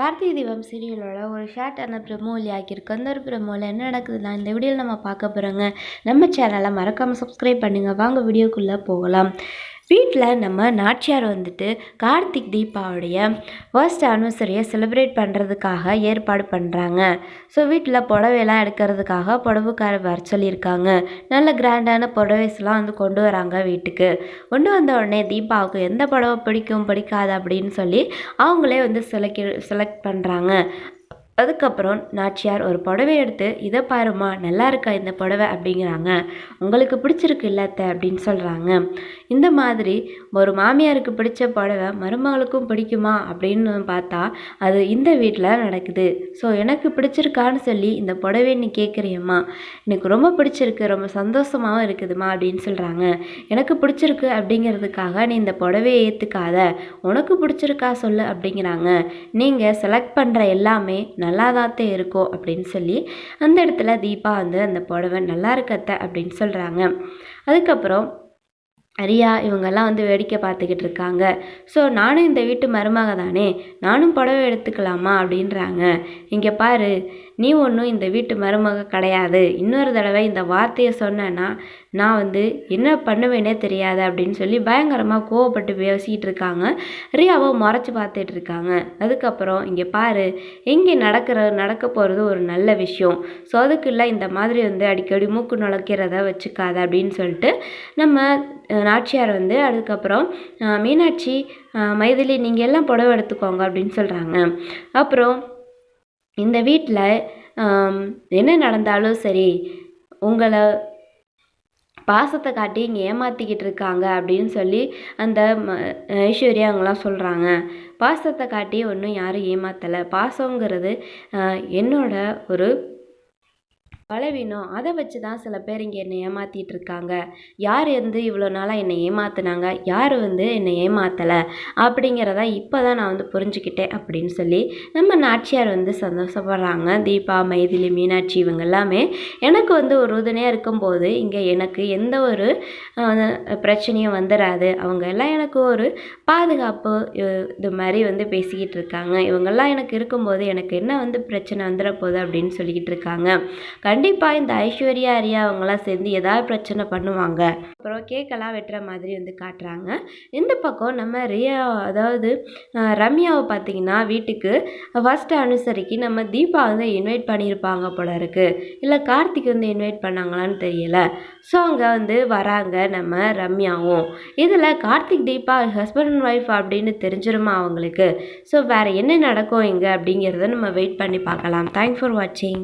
கார்த்திகை தீபம் சீரியலோட ஒரு ஷார்ட்டான ப்ரெமோ ஆக்கியிருக்கு அந்த ஒரு ப்ரெமோவில் என்ன நடக்குதுன்னா இந்த வீடியோவில் நம்ம பார்க்க போகிறோங்க நம்ம சேனலை மறக்காமல் சப்ஸ்கிரைப் பண்ணுங்கள் வாங்க வீடியோக்குள்ளே போகலாம். வீட்டில் நம்ம நாச்சியார் வந்துட்டு கார்த்திக் தீபாவுடைய ஃபர்ஸ்ட் ஆனிவர்சரியை செலிப்ரேட் பண்ணுறதுக்காக ஏற்பாடு பண்ணுறாங்க ஸோ வீட்டில் புடவையெல்லாம் எடுக்கிறதுக்காக புடவுக்கார வர சொல்லியிருக்காங்க. நல்ல கிராண்டான புடவைஸ்லாம் வந்து கொண்டு வராங்க வீட்டுக்கு. கொண்டு வந்த உடனே தீபாவுக்கு எந்த புடவை பிடிக்கும் பிடிக்காது அப்படின்னு சொல்லி அவங்களே வந்து செலக்ட் செலக்ட் பண்ணுறாங்க அதுக்கப்புறம் நாச்சியார் ஒரு புடவை எடுத்து இதை பாருமா நல்லா இருக்கா இந்த புடவை? அப்படிங்கிறாங்க. உங்களுக்கு பிடிச்சிருக்கு இல்லத்த அப்படின்னு சொல்கிறாங்க இந்த மாதிரி ஒரு மாமியாருக்கு பிடிச்ச புடவை மருமகளுக்கும் பிடிக்குமா அப்படின்னு பார்த்தா அது இந்த வீட்டில் நடக்குது. ஸோ எனக்கு பிடிச்சிருக்கான்னு சொல்லி இந்த புடவை நீ கேட்குறியம்மா எனக்கு ரொம்ப பிடிச்சிருக்கு ரொம்ப சந்தோஷமாகவும் இருக்குதுமா அப்படின்னு சொல்கிறாங்க எனக்கு பிடிச்சிருக்கு அப்படிங்கிறதுக்காக நீ இந்த புடவையை ஏற்றுக்காத உனக்கு பிடிச்சிருக்கா சொல்லு அப்படிங்கிறாங்க. நீங்கள் செலக்ட் பண்ணுற எல்லாமே நல்லா தான் இருக்கும் அப்படின்னு சொல்லி அந்த இடத்துல தீபா வந்து அந்த புடவை நல்லா இருக்கத்த அப்படின்னு சொல்கிறாங்க அதுக்கப்புறம் ரியா இவங்கெல்லாம் வந்து வேடிக்கை பார்த்துக்கிட்டு இருக்காங்க. ஸோ நானும் இந்த வீட்டு மருமக தானே நானும் புடவை எடுத்துக்கலாமா அப்படின்றாங்க. இங்கே பாரு நீ ஒன்றும் இந்த வீட்டு மருமக கிடையாது. இன்னொரு தடவை இந்த வார்த்தையை சொன்னேன்னா நான் வந்து என்ன பண்ணுவேனே தெரியாது அப்படின்னு சொல்லி பயங்கரமாக கோவப்பட்டு பேசிகிட்டு இருக்காங்க. ரியாவை முறைச்சி பார்த்துட்டு இருக்காங்க. அதுக்கப்புறம் இங்கே பாரு இங்கே நடக்கிற நடக்க போகிறது ஒரு நல்ல விஷயம். ஸோ அதுக்குள்ள இந்த மாதிரி வந்து அடிக்கடி மூக்கு நுழைக்கிறத வச்சுக்காத அப்படின்னு சொல்லிட்டு நம்ம நாச்சியார் வந்து அதுக்கப்புறம் மீனாட்சி மைதிலி நீங்கள் எல்லாம் புடவை எடுத்துக்கோங்க அப்படின்னு சொல்கிறாங்க அப்புறம் இந்த வீட்டில் என்ன நடந்தாலும் சரி உங்களை பாசத்தை காட்டி இங்கே ஏமாற்றிக்கிட்டு இருக்காங்க அப்படின்னு சொல்லி அந்த ஐஸ்வர்யா அவங்களாம் சொல்கிறாங்க பாசத்தை காட்டி ஒன்றும் யாரும் ஏமாற்றலை பாசங்கிறது என்னோட ஒரு பலவீனம். அதை வச்சு தான் சில பேர் இங்கே என்னை ஏமாற்றிட்டு இருக்காங்க யார் வந்து இவ்வளோ நாளாக என்னை ஏமாற்றினாங்க யார் வந்து என்னை ஏமாற்றலை அப்படிங்கிறத இப்போ தான் நான் வந்து புரிஞ்சுக்கிட்டேன் அப்படின்னு சொல்லி நம்ம நாச்சியார் வந்து சந்தோஷப்படுறாங்க. தீபா மைதிலி மீனாட்சி இவங்க எல்லாமே. எனக்கு வந்து ஒரு உறுதுணையாக இருக்கும்போது இங்கே எனக்கு எந்த ஒரு பிரச்சனையும் வந்துடாது அவங்க எல்லாம் எனக்கு ஒரு பாதுகாப்பு இது மாதிரி வந்து பேசிக்கிட்டு இருக்காங்க. இவங்கெல்லாம் எனக்கு இருக்கும்போது எனக்கு என்ன வந்து பிரச்சனை வந்துட போகுது அப்படின்னு சொல்லிக்கிட்டு இருக்காங்க. கண் கண்டிப்பாக இந்த ஐஸ்வர்யா அரியா அவங்களாம் சேர்ந்து ஏதாவது பிரச்சனை பண்ணுவாங்க. அப்புறம் கேக்கெல்லாம் வெட்டுற மாதிரி வந்து காட்டுறாங்க. இந்த பக்கம் நம்ம ரியா அதாவது ரம்யாவை பார்த்தீங்கன்னா வீட்டுக்கு ஃபஸ்ட்டு அனுசரிக்கு நம்ம தீபா வந்து இன்வைட் பண்ணியிருப்பாங்க போல இருக்குது இல்லை கார்த்திக் வந்து இன்வைட் பண்ணாங்களான்னு தெரியல. ஸோ அங்கே வந்து வராங்க நம்ம ரம்யாவும். இதில் Karthik Deepa husband and wife அப்படின்னு தெரிஞ்சிருமா அவங்களுக்கு? ஸோ வேறு என்ன நடக்கும் இங்கே அப்படிங்கிறத நம்ம வெயிட் பண்ணி பார்க்கலாம். தேங்க்ஸ் ஃபார் வாட்சிங்